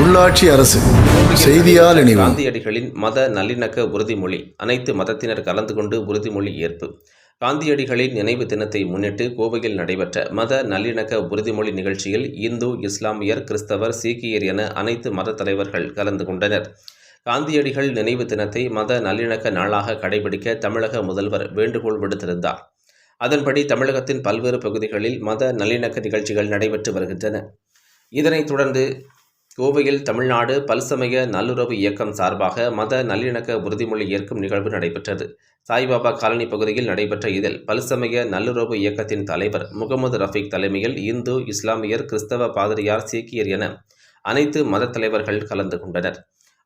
உள்ளாட்சி அரசு செய்தியால் காந்தியடிகளின் மத நல்லிணக்க உறுதிமொழி அனைத்து மதத்தினர் கலந்து கொண்டு உறுதிமொழி ஏற்பு. காந்தியடிகளின் நினைவு தினத்தை முன்னிட்டு கோவையில் நடைபெற்ற மத நல்லிணக்க உறுதிமொழி நிகழ்ச்சியில் இந்து இஸ்லாமியர் கிறிஸ்தவர் சீக்கியர் என அனைத்து மத தலைவர்கள் கலந்து கொண்டனர். காந்தியடிகள் நினைவு தினத்தை மத நல்லிணக்க நாளாக கடைபிடிக்க தமிழக முதல்வர் வேண்டுகோள் விடுத்திருந்தார். அதன்படி தமிழகத்தின் பல்வேறு பகுதிகளில் மத நல்லிணக்க நிகழ்ச்சிகள் நடைபெற்று வருகின்றன. இதனைத் தொடர்ந்து கோவையில் தமிழ்நாடு பல்சமய நல்லுறவு இயக்கம் சார்பாக மத நல்லிணக்க உறுதிமொழி ஏற்கும் நிகழ்வு நடைபெற்றது. சாய்பாபா காலனி பகுதியில் நடைபெற்ற இதில் பல்சமய நல்லுறவு இயக்கத்தின் தலைவர் முகமது ரஃபீக் தலைமையில் இந்து இஸ்லாமியர் கிறிஸ்தவ பாதிரியார் சீக்கியர் என அனைத்து மத தலைவர்கள் கலந்து கொண்டனர்.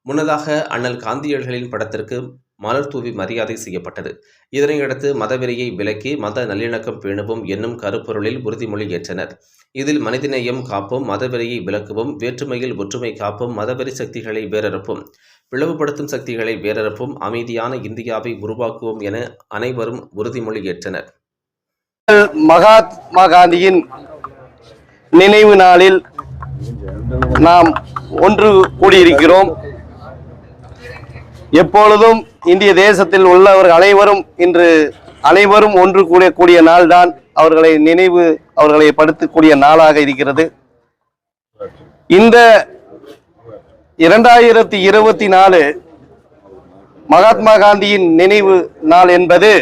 முன்னதாக அண்ணல் காந்தியடிகளின் படத்திற்கு மலர் தூவி மரியாதை செய்யப்பட்டது. இதனையடுத்து மதவெறியை விலக்கி மத நல்லிணக்கம் பேணுவோம் என்னும் கருப்பொருளில் உறுதிமொழி ஏற்றனர். இதில் மனிதநேயம் காப்போம் மதவெறியை விலக்குவோம் வேற்றுமையில் ஒற்றுமை காப்போம் மதவெறி சக்திகளை வேரறுப்போம் பிளவுபடுத்தும் சக்திகளை வேரறுப்போம் அமைதியான இந்தியாவை உருவாக்குவோம் என அனைவரும் உறுதிமொழி ஏற்றனர். மகாத்மா காந்தியின் நினைவு நாளில் நாம் ஒன்று கூடியிருக்கிறோம். எப்பொழுதும் இந்திய தேசத்தில் உள்ளவர்கள் அனைவரும் இன்று அனைவரும் ஒன்று கூடக்கூடிய நாள்தான் அவர்களை நினைவு அவர்களை படுத்தக்கூடிய நாளாக இருக்கிறது. இந்த இரண்டாயிரத்தி இருபத்தி நாலு மகாத்மா காந்தியின் நினைவு நாள் என்பது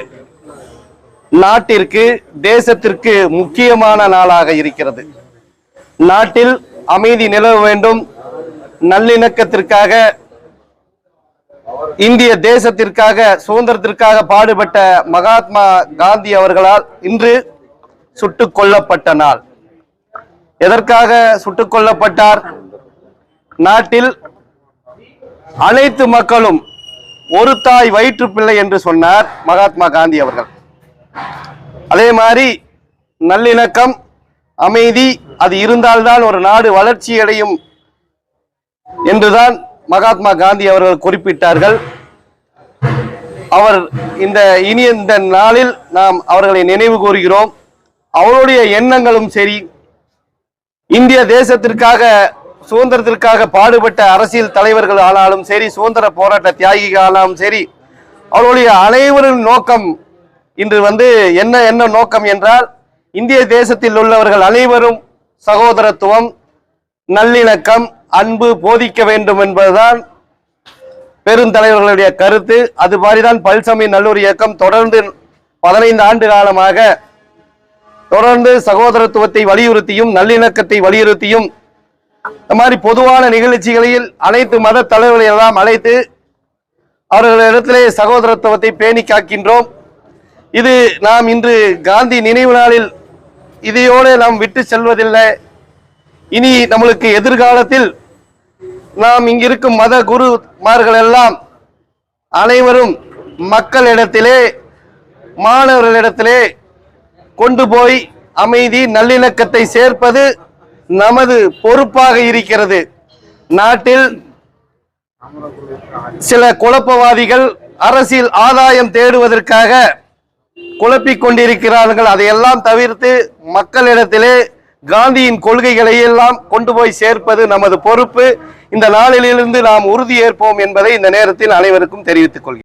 நாட்டிற்கு தேசத்திற்கு முக்கியமான நாளாக இருக்கிறது. நாட்டில் அமைதி நிலவ வேண்டும். நல்லிணக்கத்திற்காக இந்திய தேசத்திற்காக சுதந்திரத்திற்காக பாடுபட்ட மகாத்மா காந்தி அவர்களால் இன்று சுட்டுக் கொல்லப்பட்ட நாள். எதற்காக சுட்டுக் கொல்லப்பட்டார்? நாட்டில் அனைத்து மக்களும் ஒரு தாய் வயிற்று பிள்ளை என்று சொன்னார் மகாத்மா காந்தி அவர்கள். அதே மாதிரி நல்லிணக்கம் அமைதி அது இருந்தால்தான் ஒரு நாடு வளர்ச்சி அடையும் என்றுதான் மகாத்மா காந்தி அவர்கள் குறிப்பிட்டார்கள். அவர் இந்த இனி இந்த நாளில் நாம் அவர்களை நினைவு கூறுகிறோம். அவருடைய எண்ணங்களும் சரி இந்திய தேசத்திற்காக சுதந்திரத்திற்காக பாடுபட்ட அரசியல் தலைவர்கள் ஆனாலும் சரி சுதந்திர போராட்ட தியாகிகள் ஆனாலும் சரி அவருடைய அனைவரின் நோக்கம் இன்று வந்து என்ன என்ன நோக்கம் என்றால் இந்திய தேசத்தில் உள்ளவர்கள் அனைவரும் சகோதரத்துவம் நல்லிணக்கம் அன்பு போதிக்க வேண்டும் என்பதுதான் பெருந்தலைவர்களுடைய கருத்து. அது மாதிரிதான் பல்சமய நல்லூர் இயக்கம் தொடர்ந்து பதினைந்து ஆண்டு காலமாக தொடர்ந்து சகோதரத்துவத்தை வலியுறுத்தியும் நல்லிணக்கத்தை வலியுறுத்தியும் இந்த மாதிரி பொதுவான நிகழ்ச்சிகளில் அனைத்து மத தலைவர்களை எல்லாம் அழைத்து அவர்களிடத்திலே சகோதரத்துவத்தை பேணி காக்கின்றோம். இது நாம் இன்று காந்தி நினைவு நாளில் இதையோடு நாம் விட்டு செல்வதில்லை. இனி நம்மளுக்கு எதிர்காலத்தில் நாம் இங்கிருக்கும் மத குருமார்கள் எல்லாம் அனைவரும் மக்களிடத்திலே மாணவர்களிடத்திலே கொண்டு போய் அமைதி நல்லிணக்கத்தை சேர்ப்பது நமது பொறுப்பாக இருக்கிறது. நாட்டில் சில குழப்பவாதிகள் அரசியல் ஆதாயம் தேடுவதற்காக குழப்பிக் கொண்டிருக்கிறார்கள். அதையெல்லாம் தவிர்த்து மக்களிடத்திலே காந்தியின் கொள்கைகளை எல்லாம் கொண்டு போய் சேர்ப்பது நமது பொறுப்பு. இந்த நாளிலிருந்து நாம் உறுதியேற்போம் என்பதை இந்த நேரத்தில் அனைவருக்கும் தெரிவித்துக் கொள்கிறேன்.